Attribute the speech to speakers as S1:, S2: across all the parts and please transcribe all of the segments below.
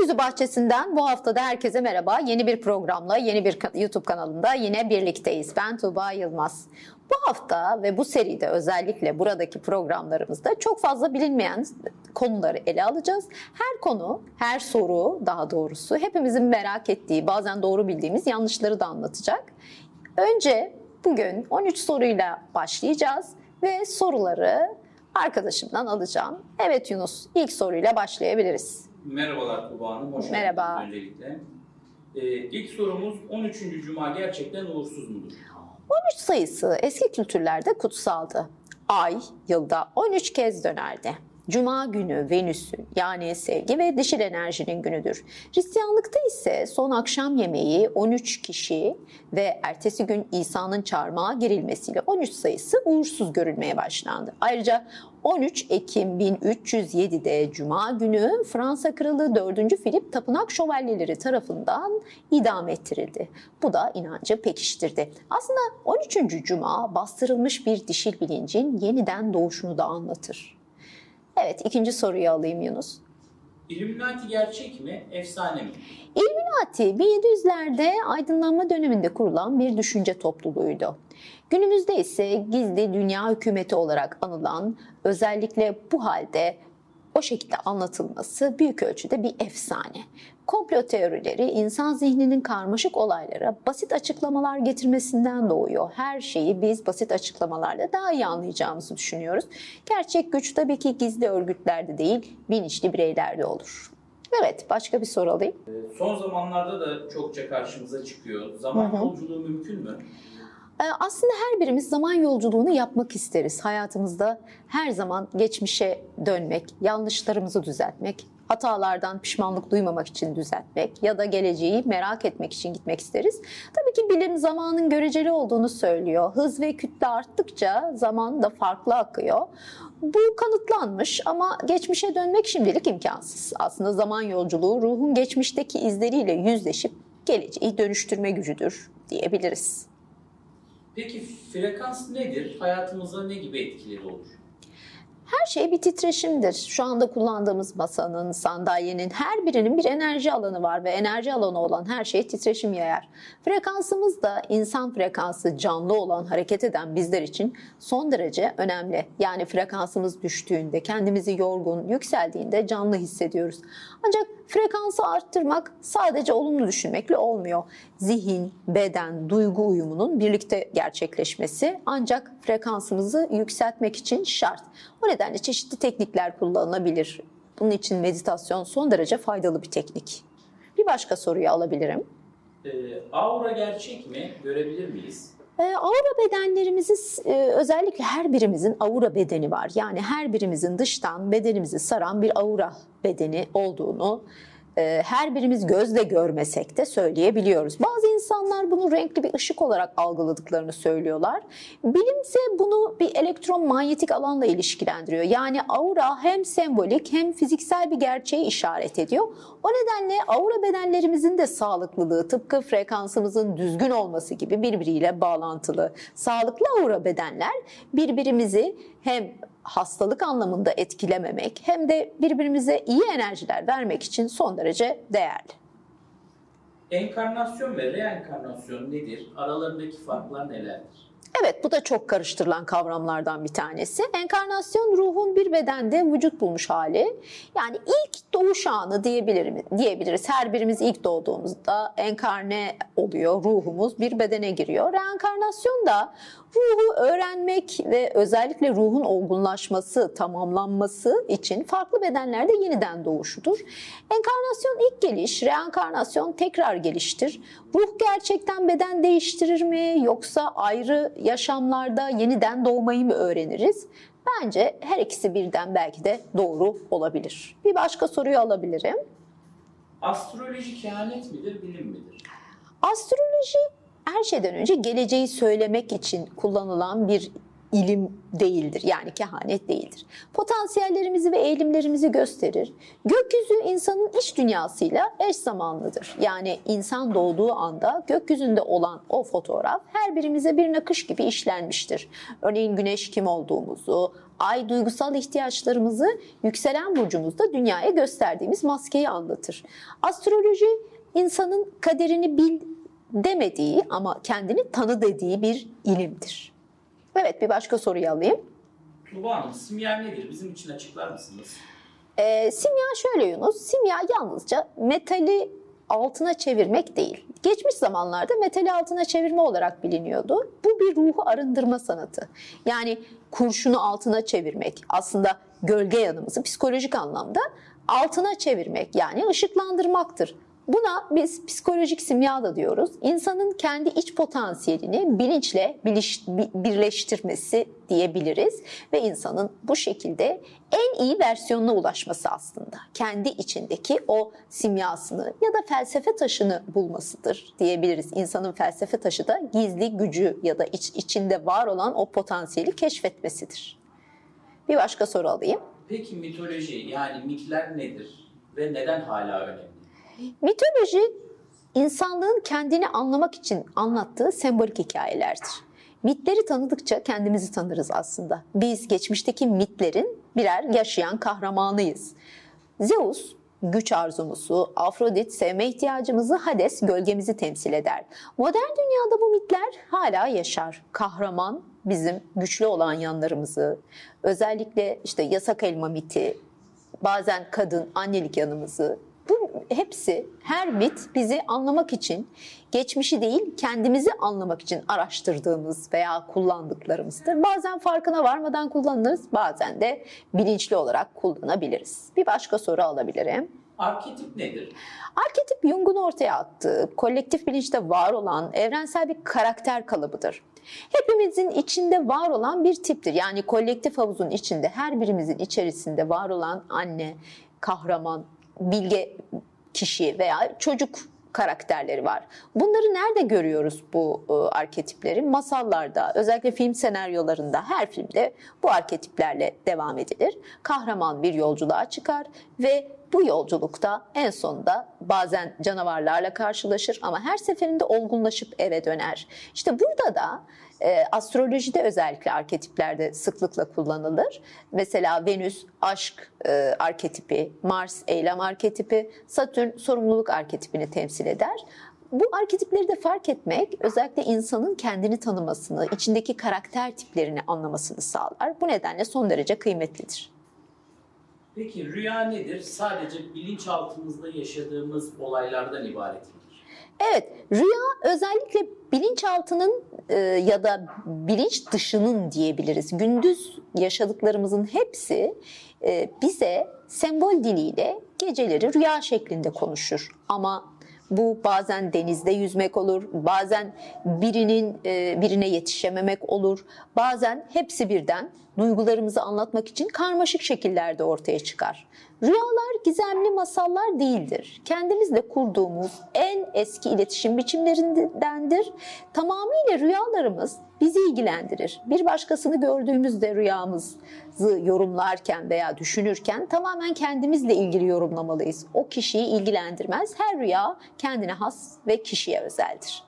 S1: Gökyüzü Bahçesi'nden bu haftada herkese merhaba. Yeni bir programla, yeni bir YouTube kanalında yine birlikteyiz. Ben Tuğba Yılmaz. Bu hafta ve bu seride özellikle buradaki programlarımızda çok fazla bilinmeyen konuları ele alacağız. Her konu, her soru daha doğrusu hepimizin merak ettiği, bazen doğru bildiğimiz yanlışları da anlatacak. Önce bugün 13 soruyla başlayacağız ve soruları arkadaşımdan alacağım. Evet Yunus, ilk soruyla başlayabiliriz.
S2: Merhabalar Tuba Hanım, hoş
S1: Merhaba.
S2: geldiniz öncelikle. Ee, ilk sorumuz 13. Cuma gerçekten uğursuz mudur?
S1: 13 sayısı eski kültürlerde kutsaldı. Ay yılda 13 kez dönerdi. Cuma günü Venüs'ün yani sevgi ve dişil enerjinin günüdür. Hristiyanlıkta ise son akşam yemeği 13 kişi ve ertesi gün İsa'nın çarmıha girilmesiyle 13 sayısı uğursuz görülmeye başlandı. Ayrıca 13 Ekim 1307'de Cuma günü Fransa Kralı 4. Filip tapınak şövalyeleri tarafından idam ettirildi. Bu da inancı pekiştirdi. Aslında 13. Cuma bastırılmış bir dişil bilincin yeniden doğuşunu da anlatır. Evet ikinci soruyu alayım Yunus.
S2: Illuminati gerçek mi, efsane mi?
S1: Illuminati 1700'lerde aydınlanma döneminde kurulan bir düşünce topluluğuydu. Günümüzde ise gizli dünya hükümeti olarak anılan, özellikle bu halde o şekilde anlatılması büyük ölçüde bir efsane. Komplo teorileri insan zihninin karmaşık olaylara basit açıklamalar getirmesinden doğuyor. Her şeyi biz basit açıklamalarla daha iyi anlayacağımızı düşünüyoruz. Gerçek güç tabii ki gizli örgütlerde değil, bilinçli bireylerde olur. Evet, başka bir soru alayım.
S2: Ee, Son zamanlarda da çokça karşımıza çıkıyor. Zaman
S1: Hı hı.
S2: yolculuğu mümkün mü?
S1: Ee, Aslında her birimiz zaman yolculuğunu yapmak isteriz. Hayatımızda her zaman geçmişe dönmek, yanlışlarımızı düzeltmek, hatalardan pişmanlık duymamak için düzeltmek ya da geleceği merak etmek için gitmek isteriz. Tabii ki bilim zamanın göreceli olduğunu söylüyor. Hız ve kütle arttıkça zaman da farklı akıyor. Bu kanıtlanmış ama geçmişe dönmek şimdilik imkansız. Aslında zaman yolculuğu ruhun geçmişteki izleriyle yüzleşip geleceği dönüştürme gücüdür diyebiliriz.
S2: Peki frekans nedir? Hayatımıza ne gibi etkileri olur?
S1: Her şey bir titreşimdir. Şu anda kullandığımız masanın, sandalyenin her birinin bir enerji alanı var ve enerji alanı olan her şey titreşim yayar. Frekansımız da insan frekansı canlı olan, hareket eden bizler için son derece önemli. Yani frekansımız düştüğünde, kendimizi yorgun, yükseldiğinde canlı hissediyoruz. Ancak frekansı arttırmak sadece olumlu düşünmekle olmuyor. Zihin, beden, duygu uyumunun birlikte gerçekleşmesi ancak frekansımızı yükseltmek için şart. O nedenle çeşitli teknikler kullanılabilir. Bunun için meditasyon son derece faydalı bir teknik. Bir başka soruyu alabilirim.
S2: Ee, aura gerçek mi? Görebilir miyiz?
S1: Ee, Aura bedenlerimizi e, özellikle her birimizin aura bedeni var. Yani her birimizin dıştan bedenimizi saran bir aura bedeni olduğunu e, her birimiz gözle görmesek de söyleyebiliyoruz. Bazı insanlar bunu renkli bir ışık olarak algıladıklarını söylüyorlar. Bilimse bunu bir elektromanyetik alanla ilişkilendiriyor. Yani aura hem sembolik hem fiziksel bir gerçeği işaret ediyor. O nedenle aura bedenlerimizin de sağlıklılığı tıpkı frekansımızın düzgün olması gibi birbiriyle bağlantılı. Sağlıklı aura bedenler birbirimizi hem hastalık anlamında etkilememek hem de birbirimize iyi enerjiler vermek için son derece değerli.
S2: Enkarnasyon ve reenkarnasyon nedir? Aralarındaki farklar nelerdir?
S1: Evet bu da çok karıştırılan kavramlardan bir tanesi. Enkarnasyon ruhun bir bedende vücut bulmuş hali. Yani ilk doğuş anı diyebilirim, diyebiliriz. Her birimiz ilk doğduğumuzda enkarne oluyor. Ruhumuz bir bedene giriyor. Reenkarnasyon da ruhu öğrenmek ve özellikle ruhun olgunlaşması, tamamlanması için farklı bedenlerde yeniden doğuşudur. Enkarnasyon ilk geliş, reenkarnasyon tekrar geliştir. Ruh gerçekten beden değiştirir mi yoksa ayrı yaşamlarda yeniden doğmayı mı öğreniriz? Bence her ikisi birden belki de doğru olabilir. Bir başka soruyu alabilirim.
S2: Astroloji kehanet midir, bilim midir?
S1: Astroloji her şeyden önce geleceği söylemek için kullanılan bir ilim değildir. Yani kehanet değildir. Potansiyellerimizi ve eğilimlerimizi gösterir. Gökyüzü insanın iç dünyasıyla eş zamanlıdır. Yani insan doğduğu anda gökyüzünde olan o fotoğraf her birimize bir nakış gibi işlenmiştir. Örneğin güneş kim olduğumuzu, Ay duygusal ihtiyaçlarımızı yükselen burcumuzda dünyaya gösterdiğimiz maskeyi anlatır. Astroloji insanın kaderini bil demediği ama kendini tanı dediği bir ilimdir. Evet bir başka soruyu alayım.
S2: Tuba Hanım, simya nedir? Bizim için açıklar mısınız?
S1: Ee, simya şöyle Yunus, simya yalnızca metali altına çevirmek değil. Geçmiş zamanlarda metali altına çevirme olarak biliniyordu. Bu bir ruhu arındırma sanatı. Yani kurşunu altına çevirmek, aslında gölge yanımızı psikolojik anlamda altına çevirmek yani ışıklandırmaktır. Buna biz psikolojik simya da diyoruz. İnsanın kendi iç potansiyelini bilinçle birleştirmesi diyebiliriz ve insanın bu şekilde en iyi versiyonuna ulaşması aslında. Kendi içindeki o simyasını ya da felsefe taşını bulmasıdır diyebiliriz. İnsanın felsefe taşı da gizli gücü ya da iç, içinde var olan o potansiyeli keşfetmesidir. Bir başka soru alayım.
S2: Peki mitoloji yani mitler nedir ve neden hala önemli?
S1: Mitoloji insanlığın kendini anlamak için anlattığı sembolik hikayelerdir. Mitleri tanıdıkça kendimizi tanırız aslında. Biz geçmişteki mitlerin birer yaşayan kahramanıyız. Zeus güç arzumuzu, Afrodit sevme ihtiyacımızı, Hades gölgemizi temsil eder. Modern dünyada bu mitler hala yaşar. Kahraman bizim güçlü olan yanlarımızı, özellikle işte yasak elma miti, bazen kadın annelik yanımızı hepsi her mit bizi anlamak için geçmişi değil kendimizi anlamak için araştırdığımız veya kullandıklarımızdır. Bazen farkına varmadan kullanırız, bazen de bilinçli olarak kullanabiliriz. Bir başka soru alabilirim.
S2: Arketip nedir?
S1: Arketip Jung'un ortaya attığı, kolektif bilinçte var olan evrensel bir karakter kalıbıdır. Hepimizin içinde var olan bir tiptir. Yani kolektif havuzun içinde, her birimizin içerisinde var olan anne, kahraman, bilge kişi veya çocuk karakterleri var. Bunları nerede görüyoruz bu e, arketipleri? Masallarda, özellikle film senaryolarında, her filmde bu arketiplerle devam edilir. Kahraman bir yolculuğa çıkar ve bu yolculukta en sonunda bazen canavarlarla karşılaşır ama her seferinde olgunlaşıp eve döner. İşte burada da e, astrolojide özellikle arketiplerde sıklıkla kullanılır. Mesela Venüs aşk e, arketipi, Mars eylem arketipi, Satürn sorumluluk arketipini temsil eder. Bu arketipleri de fark etmek özellikle insanın kendini tanımasını, içindeki karakter tiplerini anlamasını sağlar. Bu nedenle son derece kıymetlidir.
S2: Peki rüya nedir? Sadece bilinçaltımızda yaşadığımız olaylardan ibaret midir?
S1: Evet, rüya özellikle bilinçaltının e, ya da bilinç dışının diyebiliriz. Gündüz yaşadıklarımızın hepsi e, bize sembol diliyle geceleri rüya şeklinde konuşur. Ama bu bazen denizde yüzmek olur, bazen birinin e, birine yetişememek olur, bazen hepsi birden duygularımızı anlatmak için karmaşık şekillerde ortaya çıkar. Rüyalar gizemli masallar değildir. Kendimizle kurduğumuz en eski iletişim biçimlerindendir. Tamamıyla rüyalarımız bizi ilgilendirir. Bir başkasını gördüğümüzde rüyamızı yorumlarken veya düşünürken tamamen kendimizle ilgili yorumlamalıyız. O kişiyi ilgilendirmez. Her rüya kendine has ve kişiye özeldir.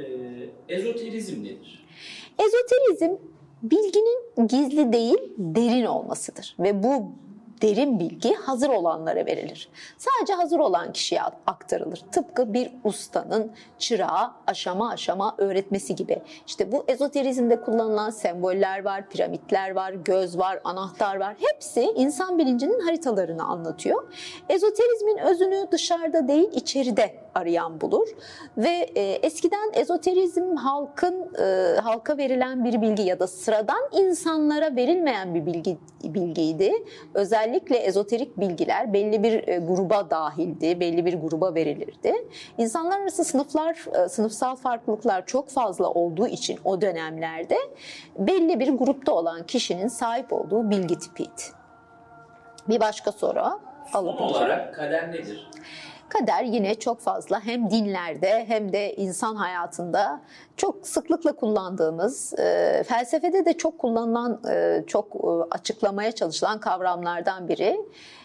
S2: Ee, ezoterizm nedir?
S1: Ezoterizm bilginin gizli değil derin olmasıdır ve bu derin bilgi hazır olanlara verilir. Sadece hazır olan kişiye aktarılır. Tıpkı bir ustanın çırağa aşama aşama öğretmesi gibi. İşte bu ezoterizmde kullanılan semboller var, piramitler var, göz var, anahtar var. Hepsi insan bilincinin haritalarını anlatıyor. Ezoterizmin özünü dışarıda değil içeride arayan bulur ve e, eskiden ezoterizm halkın e, halka verilen bir bilgi ya da sıradan insanlara verilmeyen bir bilgi bilgiydi. Özellikle ezoterik bilgiler belli bir e, gruba dahildi, belli bir gruba verilirdi. İnsanlar arası sınıflar, e, sınıfsal farklılıklar çok fazla olduğu için o dönemlerde belli bir grupta olan kişinin sahip olduğu bilgi tipiydi. Bir başka soru
S2: Son
S1: alabilirim.
S2: olarak kader nedir?
S1: Kader yine çok fazla hem dinlerde hem de insan hayatında çok sıklıkla kullandığımız, e, felsefede de çok kullanılan, e, çok e, açıklamaya çalışılan kavramlardan biri.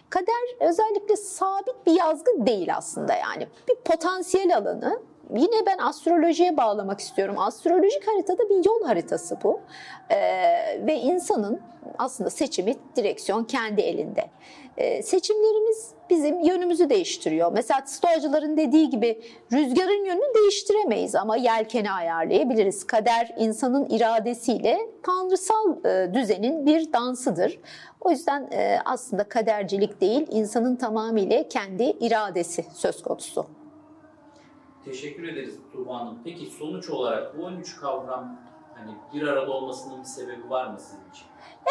S1: Kader özellikle sabit bir yazgı değil aslında yani. Bir potansiyel alanı yine ben astrolojiye bağlamak istiyorum. Astrolojik haritada bir yol haritası bu. Ee, ve insanın aslında seçimi, direksiyon kendi elinde. Ee, seçimlerimiz bizim yönümüzü değiştiriyor. Mesela stoacıların dediği gibi rüzgarın yönünü değiştiremeyiz ama yelkeni ayarlayabiliriz. Kader insanın iradesiyle tanrısal e, düzenin bir dansıdır. O yüzden e, aslında kadercilik değil, insanın tamamıyla kendi iradesi söz konusu.
S2: Teşekkür ederiz Tuğba Hanım. Peki sonuç olarak bu 13 kavram hani bir arada olmasının bir sebebi var mı sizin için?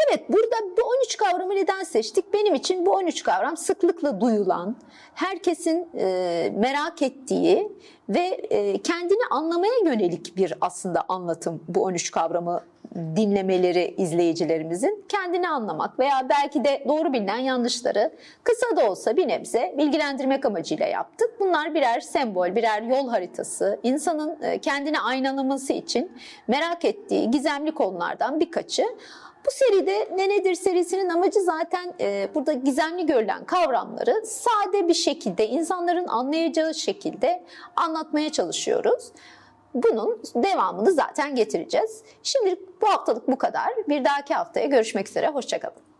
S1: Evet burada bu 13 kavramı neden seçtik? Benim için bu 13 kavram sıklıkla duyulan, herkesin e, merak ettiği ve e, kendini anlamaya yönelik bir aslında anlatım bu 13 kavramı dinlemeleri izleyicilerimizin kendini anlamak veya belki de doğru bilinen yanlışları kısa da olsa bir nebze bilgilendirmek amacıyla yaptık. Bunlar birer sembol, birer yol haritası, insanın e, kendini aynalaması için merak ettiği gizemli konulardan birkaçı. Bu seride Ne Nedir serisinin amacı zaten e, burada gizemli görülen kavramları sade bir şekilde, insanların anlayacağı şekilde anlatmaya çalışıyoruz. Bunun devamını zaten getireceğiz. Şimdilik bu haftalık bu kadar. Bir dahaki haftaya görüşmek üzere. Hoşçakalın.